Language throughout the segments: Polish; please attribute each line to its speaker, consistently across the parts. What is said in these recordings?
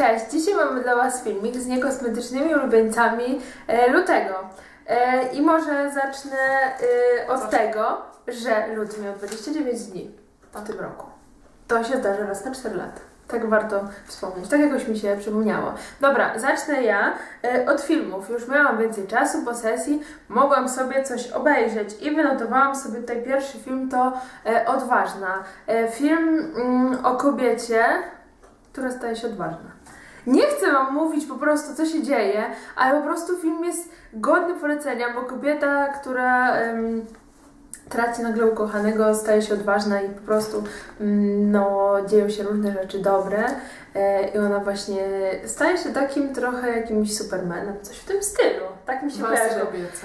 Speaker 1: Cześć, dzisiaj mamy dla Was filmik z niekosmetycznymi ulubieńcami e, lutego. E, I może zacznę e, od
Speaker 2: Proszę.
Speaker 1: tego, że luty miał 29 dni w tym roku. To się zdarza raz na 4 lata. Tak warto wspomnieć, tak jakoś mi się przypomniało. Dobra, zacznę ja od filmów. Już miałam więcej czasu po sesji, mogłam sobie coś obejrzeć i wynotowałam sobie tutaj pierwszy film to Odważna. Film mm, o kobiecie, która staje się odważna. Nie chcę Wam mówić po prostu, co się dzieje, ale po prostu film jest godny polecenia, bo kobieta, która traci nagle ukochanego, staje się odważna i po prostu mm, no, dzieją się różne rzeczy dobre e, i ona właśnie staje się takim trochę jakimś supermanem, coś w tym stylu. Tak mi się
Speaker 2: Bardzo
Speaker 1: kojarzy.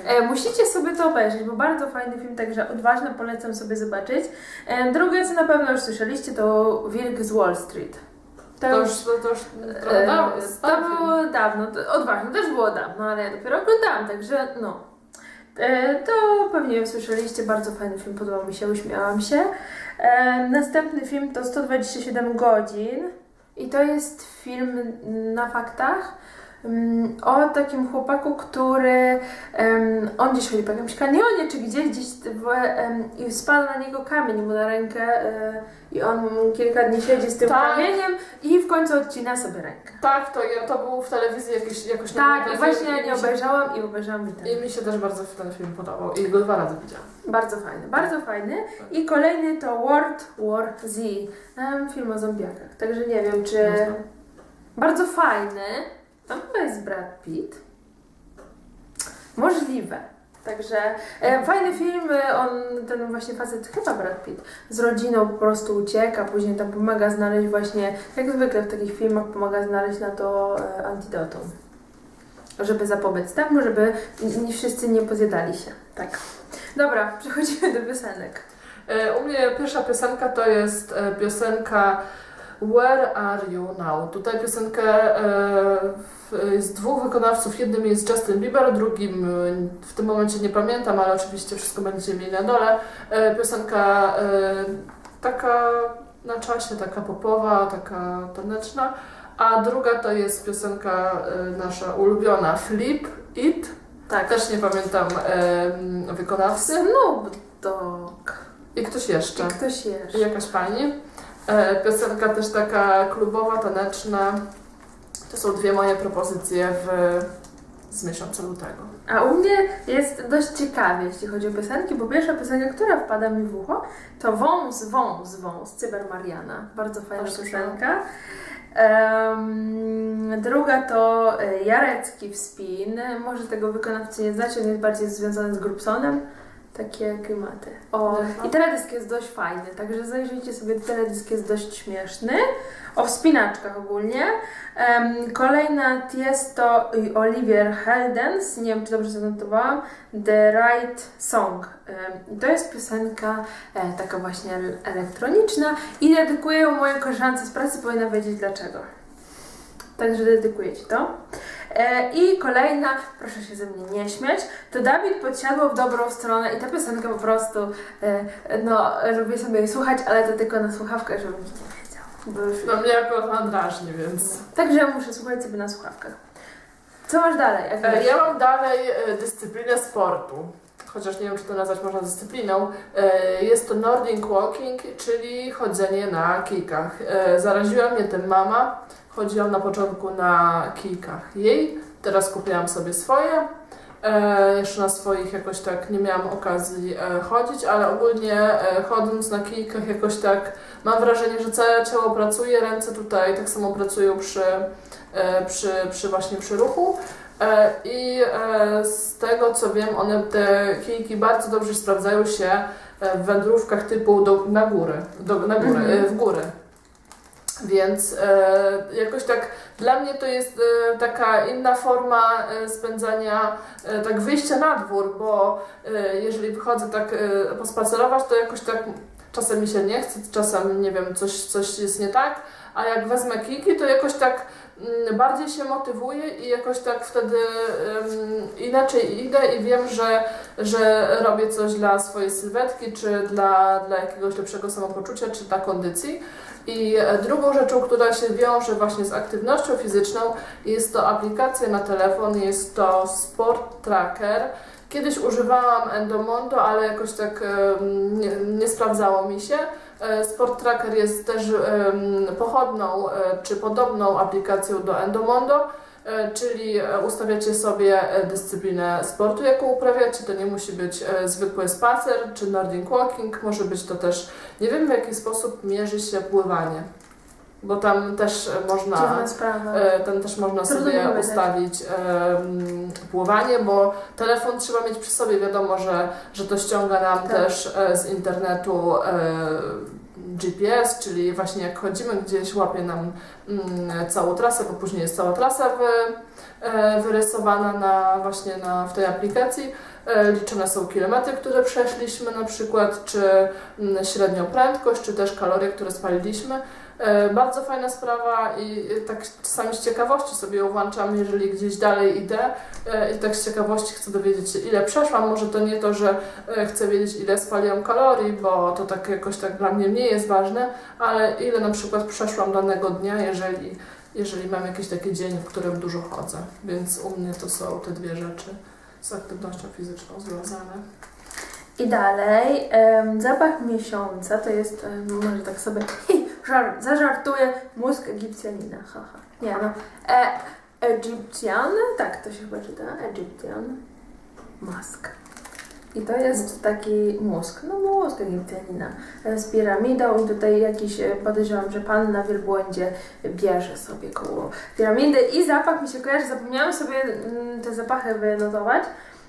Speaker 1: E, musicie sobie to obejrzeć, bo bardzo fajny film, także odważny polecam sobie zobaczyć. E, drugie, co na pewno już słyszeliście, to Wilk z Wall Street.
Speaker 2: To już, to, to już
Speaker 1: E,
Speaker 2: prawda?
Speaker 1: to
Speaker 2: film.
Speaker 1: było dawno, to, odważne też było dawno, ale ja dopiero oglądałam, także no. E, to pewnie już słyszeliście, bardzo fajny film, podobał mi się, uśmiałam się. E, następny film to 127 godzin i to jest film na faktach o takim chłopaku, który em, on gdzieś chodzi po jakimś kanionie czy gdzieś, gdzieś w, em, i spada na niego kamień mu na rękę e, i on kilka dni siedzi z tym
Speaker 2: Tak.
Speaker 1: kamieniem i w końcu odcina sobie rękę.
Speaker 2: Tak, to, ja- to był w telewizji jakiś, jakoś
Speaker 1: Tak, i właśnie ja nie
Speaker 2: się-
Speaker 1: obejrzałam i obejrzałam i ten.
Speaker 2: I mi się też bardzo ten film podobał i go dwa razy widziałam.
Speaker 1: Bardzo fajny, bardzo fajny. I kolejny to World War Z, em, film o zombiakach. Także nie wiem, czy...
Speaker 2: Można.
Speaker 1: Bardzo fajny. Tam chyba jest Brad Pitt. Możliwe. Także e, fajny film, e, on, ten właśnie facet, chyba Brad Pitt, z rodziną po prostu ucieka, później tam pomaga znaleźć właśnie, jak zwykle w takich filmach, pomaga znaleźć na to e, antidotum. Żeby zapobiec temu, żeby nie wszyscy nie pozjadali się. Tak. Dobra, przechodzimy do piosenek.
Speaker 2: E, U mnie pierwsza piosenka to jest e, piosenka Where Are You Now? Tutaj piosenkę e, w- jest dwóch wykonawców. Jednym jest Justin Bieber, drugim e, w tym momencie nie pamiętam, ale oczywiście wszystko będziecie mieli na dole. E, Piosenka e, taka na czasie, taka popowa, taka taneczna. A druga to jest piosenka e, nasza ulubiona Flip It.
Speaker 1: Tak.
Speaker 2: Też nie pamiętam e, wykonawcy.
Speaker 1: Snoop Dogg.
Speaker 2: I ktoś jeszcze.
Speaker 1: I ktoś jeszcze.
Speaker 2: I jakaś pani. E, piosenka też taka klubowa, taneczna. To są dwie moje propozycje w, z miesiąca lutego.
Speaker 1: A u mnie jest dość ciekawie, jeśli chodzi o piosenki, bo pierwsza piosenka, która wpada mi w ucho, to Wąs, Wąs, Wąs, Cyber Mariana. Bardzo fajna
Speaker 2: słyszałam.
Speaker 1: piosenka. Em, druga to e, Jarecki w Spin. Może tego wykonawcy nie znacie, on jest bardziej związany z Grubsonem. Takie klimaty. O, i teledysk jest dość fajny, także zajrzyjcie sobie, teledysk jest dość śmieszny. O wspinaczkach ogólnie. Em, kolejna jest to Olivier Heldens, nie wiem czy dobrze zanotowałam, The Right Song. I to jest piosenka e, taka właśnie el- elektroniczna i dedykuję ją mojej koleżance z pracy, powinna wiedzieć dlaczego. Także dedykuję Ci to. E, I kolejna, proszę się ze mnie nie śmiać, to Dawid podsiadło w dobrą stronę i ta piosenka po prostu, e, no, lubię sobie jej słuchać, ale to tylko na słuchawkach, żeby nikt nie wiedział. Bo już
Speaker 2: No mnie jako drażni, więc...
Speaker 1: Także muszę słuchać sobie na słuchawkach. Co masz dalej?
Speaker 2: E, ja mam dalej dyscyplinę sportu. Chociaż nie wiem, czy to nazwać można dyscypliną. E, Jest to Nordic Walking, czyli chodzenie na kijkach. E, Zaraziła mnie tym mama. Chodziłam na początku na kijkach jej. Teraz kupiłam sobie swoje. E, jeszcze na swoich jakoś tak nie miałam okazji chodzić, ale ogólnie chodząc na kijkach jakoś tak mam wrażenie, że całe ciało pracuje, ręce tutaj tak samo pracują przy, przy, przy właśnie przy ruchu. E, I e, z tego co wiem, one te kijki bardzo dobrze sprawdzają się e, w wędrówkach typu do, na górę, do, na górę,
Speaker 1: Mhm.
Speaker 2: w górę. Więc e, jakoś tak dla mnie to jest e, taka inna forma e, spędzania, e, tak wyjścia na dwór, bo e, jeżeli wychodzę tak e, pospacerować, to jakoś tak czasem mi się nie chce, czasem nie wiem, coś, coś jest nie tak, a jak wezmę kiki, to jakoś tak mm, bardziej się motywuję i jakoś tak wtedy em, inaczej idę i wiem, że, że robię coś dla swojej sylwetki, czy dla, dla jakiegoś lepszego samopoczucia, czy dla kondycji. I e, drugą rzeczą, która się wiąże właśnie z aktywnością fizyczną, jest to aplikacja na telefon, jest to Sport Tracker. Kiedyś używałam Endomondo, ale jakoś tak nie, nie sprawdzało mi się. E, Sport Tracker jest też pochodną e, czy podobną aplikacją do Endomondo, e, czyli ustawiacie sobie dyscyplinę sportu, jaką uprawiacie. To nie musi być zwykły spacer czy Nordic Walking, może być to też, nie wiem w jaki sposób mierzy się pływanie, bo tam też można. E, Ten też można
Speaker 1: Trudno
Speaker 2: sobie ustawić em, pływanie, bo telefon trzeba mieć przy sobie. Wiadomo, że, że to ściąga nam
Speaker 1: Tak.
Speaker 2: też e, z internetu e, GPS, czyli właśnie jak chodzimy gdzieś, łapie nam mm, całą trasę, bo później jest cała trasa wy, e, wyrysowana na, właśnie na, w tej aplikacji. E, Liczone są kilometry, które przeszliśmy na przykład, czy mm, średnią prędkość, czy też kalorie, które spaliliśmy. E, Bardzo fajna sprawa i tak czasami z ciekawości sobie ją włączam, jeżeli gdzieś dalej idę e, i tak z ciekawości chcę dowiedzieć się ile przeszłam. Może to nie to, że e, chcę wiedzieć ile spaliłam kalorii, bo to tak jakoś tak dla mnie nie jest ważne, ale ile na przykład przeszłam danego dnia, jeżeli, jeżeli mam jakiś taki dzień, w którym dużo chodzę. Więc u mnie to są te dwie rzeczy z aktywnością fizyczną związane.
Speaker 1: I dalej, zapach miesiąca to jest, może tak sobie żar, zażartuję, mózg Egipcjanina, haha. Nie no, e, Egyptian, tak to się chyba czyta, Egyptian, mask. I to jest taki mózg, no mózg Egipcjanina. E, z piramidą i tutaj jakiś, e, podejrzewam, że pan na wielbłądzie bierze sobie koło piramidy. I zapach mi się kojarzy, zapomniałam sobie mm, te zapachy wynotować,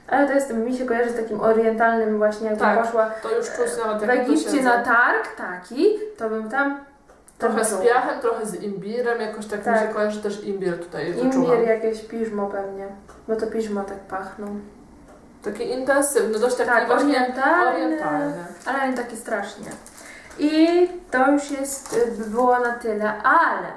Speaker 1: ale to jest, mi się kojarzy z takim orientalnym właśnie, jakbym
Speaker 2: Tak,
Speaker 1: poszła
Speaker 2: To już czuć nawet
Speaker 1: w Egipcie na targ taki, to bym tam...
Speaker 2: Trochę
Speaker 1: tam
Speaker 2: z piachem, trochę z imbirem, jakoś tak, mi
Speaker 1: Tak.
Speaker 2: się kojarzy też imbir tutaj.
Speaker 1: Imbir, jakieś piżmo pewnie, bo to piżmo tak pachną.
Speaker 2: Taki intensywny, dość taki
Speaker 1: Tak,
Speaker 2: właśnie
Speaker 1: orientalny,
Speaker 2: orientalny.
Speaker 1: ale nie taki strasznie. I to już jest, y, by było na tyle, ale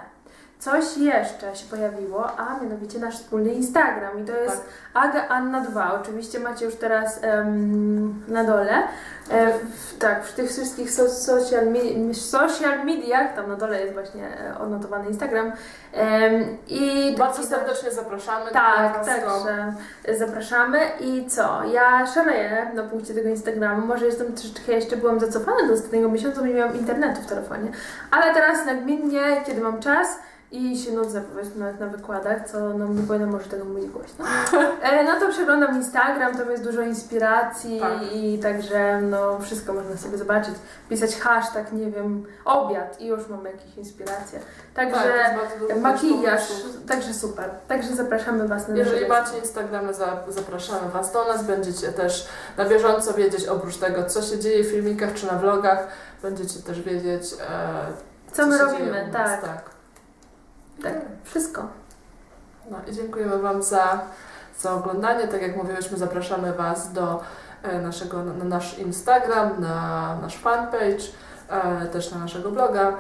Speaker 1: coś jeszcze się pojawiło, a mianowicie nasz wspólny Instagram i to jest Aga Anna 2. Oczywiście macie już teraz em, na dole. E, w, tak, w tych wszystkich so, social, mi, social mediach, tam na dole jest właśnie e, odnotowany Instagram. Em, I
Speaker 2: Bardzo serdecznie zapraszamy.
Speaker 1: tak, także zapraszamy i co? Ja szaleję na punkcie tego Instagramu. Może jestem troszeczkę jeszcze byłam zacofana do ostatniego miesiąca, bo nie miałam internetu w telefonie. Ale teraz nagminnie, kiedy mam czas i się nudzę powiedzmy nawet na wykładach, co no nie powinnam może tego mówić głośno. E, no to przeglądam Instagram, tam jest dużo inspiracji
Speaker 2: Tak.
Speaker 1: i także no wszystko można sobie zobaczyć. Pisać hashtag, nie wiem, obiad i już mamy jakieś inspiracje.
Speaker 2: Tak,
Speaker 1: Także
Speaker 2: dobry
Speaker 1: Makijaż, także super. Także zapraszamy Was na
Speaker 2: Jeżeli macie Instagramy, za- zapraszamy Was do nas. Będziecie też na bieżąco wiedzieć, oprócz tego, co się dzieje w filmikach czy na vlogach, będziecie też wiedzieć, e,
Speaker 1: Co my
Speaker 2: się
Speaker 1: robimy,
Speaker 2: nas, tak.
Speaker 1: Tak. Wszystko.
Speaker 2: No i dziękujemy Wam za, za oglądanie. Tak jak mówiłyśmy, zapraszamy Was do e, naszego, na nasz Instagram, na nasz fanpage, e, też na naszego bloga.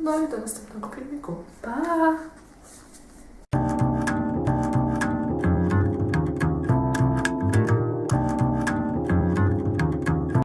Speaker 2: No i do następnego filmiku.
Speaker 1: Pa!